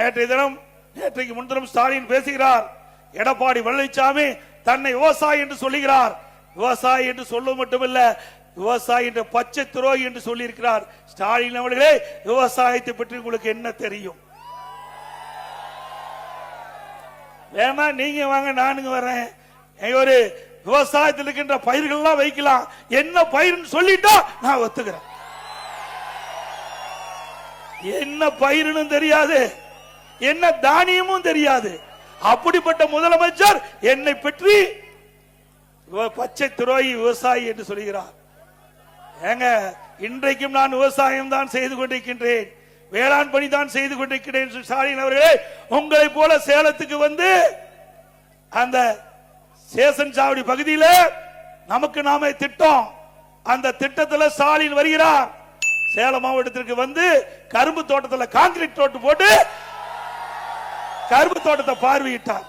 நேற்றைய தினம் நேற்றைக்கு முன்தினம் ஸ்டாலின் பேசுகிறார். எடப்பாடி பழனிசாமி தன்னை விவசாயி என்று சொல்லுகிறார். விவசாயி என்று சொல்ல மட்டுமல்ல விவசாயி என்ற பச்சை துரோகி என்று சொல்லியிருக்கிறார். ஸ்டாலின் அவர்களே விவசாயத்தை பற்றி உங்களுக்கு என்ன தெரியும்? வேணா நீங்க வாங்க நானுங்க வரேன் ஒரு விவசாயத்தில் இருக்கின்ற பயிர்கள்லாம் வைக்கலாம். என்ன பயிர்னு சொல்லிட்டா நான் ஒத்துக்கிறேன். என்ன பயிர்னு தெரியாது. என்ன தானியமும் தெரியாது. அப்படிப்பட்ட முதலமைச்சர் என்னை பற்றி பச்சை துரோகி விவசாயி என்று சொல்கிறார். ஏங்க இன்றைக்கும் நான் விவசாயம் தான் செய்து கொண்டிருக்கின்றேன். வேளாண் பணி தான் செய்து கொண்டிருக்கிறேன் ஸ்டாலின் அவர்களே. உங்களை போல சேலத்துக்கு வந்து அந்த சேசன் சாவடி பகுதியில நமக்கு நாமே திட்டம். அந்த திட்டத்தில் ஸ்டாலின் வருகிறார். சேலம் மாவட்டத்திற்கு வந்து கரும்பு தோட்டத்தில் கான்கிரீட் தோட்டு போட்டு கரும்பு தோட்டத்தை பார்வையிட்டார்.